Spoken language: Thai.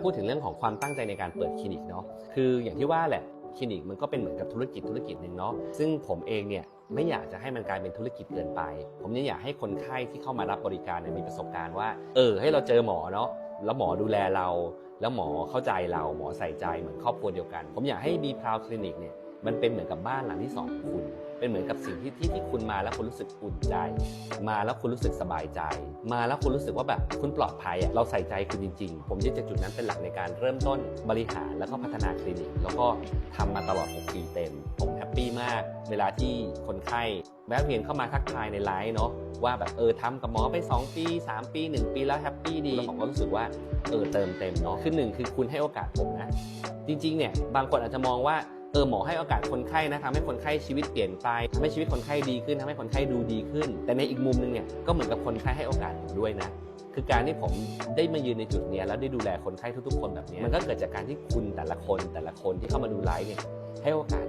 พูดถึงเรื่องของความตั้งใจในการเปิดคลินิกเนาะคืออย่างที่ว่าแหละคลินิกมันก็เป็นเหมือนกับธุรกิจธุรกิจหนึ่งเนาะซึ่งผมเองเนี่ยไม่อยากจะให้มันกลายเป็นธุรกิจเกินไป ผมเนี่ยอยากให้คนไข้ที่เข้ามารับบริการเนี่ยมีประสบการณ์ว่า เออ ให้เราเจอหมอเนาะแล้วหมอดูแลเรา แล้วหมอเข้าใจเราหมอใส่ใจเหมือนครอบครัวเดียวกัน ผมอยากให้บีพราวคลินิกเนี่ยมันเป็นเหมือนกับบ้านหลังที่สองของคุณ เป็นเหมือนกับสิ่งที่ที่ที่คุณมาแล้วคุณรู้สึกอุ่นใจ มาแล้วคุณรู้สึกสบายใจ มาแล้วคุณรู้สึกว่าแบบคุณปลอดภัยเราใส่ใจคุณจริง ๆ ผมยึดจากจุดนั้นเป็นหลักในการเริ่มต้นบริหารแล้วก็พัฒนาคลินิก แล้วก็ทำมาตลอด 6 ปีเต็ม ผมแฮปปี้มาก เวลาที่คนไข้แวะเวียนเข้ามาทักทายในไลฟ์เนาะว่าแบบเออทำกับหมอไป 2 ปี 3 ปี 1 ปีแล้วแฮปปี้ดีแล้วผมก็รู้สึกว่าเออเติมเต็มเนาะคือหนึ่งคือคุณให้โอกาสผมนะ จริงๆเนี่ยบางคนอาจจะมองว่า เออหมอให้โอกาสคนไข้นะทำให้คนไข้ชีวิตเปลี่ยนไปทำให้ชีวิตคนไข้ดีขึ้นทำให้คนไข้ดูดีขึ้น แต่ในอีกมุมหนึงเนี่ยก็เหมือนกับคนไข้ให้โอกาสผมด้วยนะคือการที่ผมได้มายืนในจุดนี้แล้วได้ดูแลคนไข้ทุกๆคนแบบนี้มันก็เกิดจากการที่คุณแต่ละคนแต่ละคนที่เข้ามาดูไลฟ์เนี่ยให้โอกาส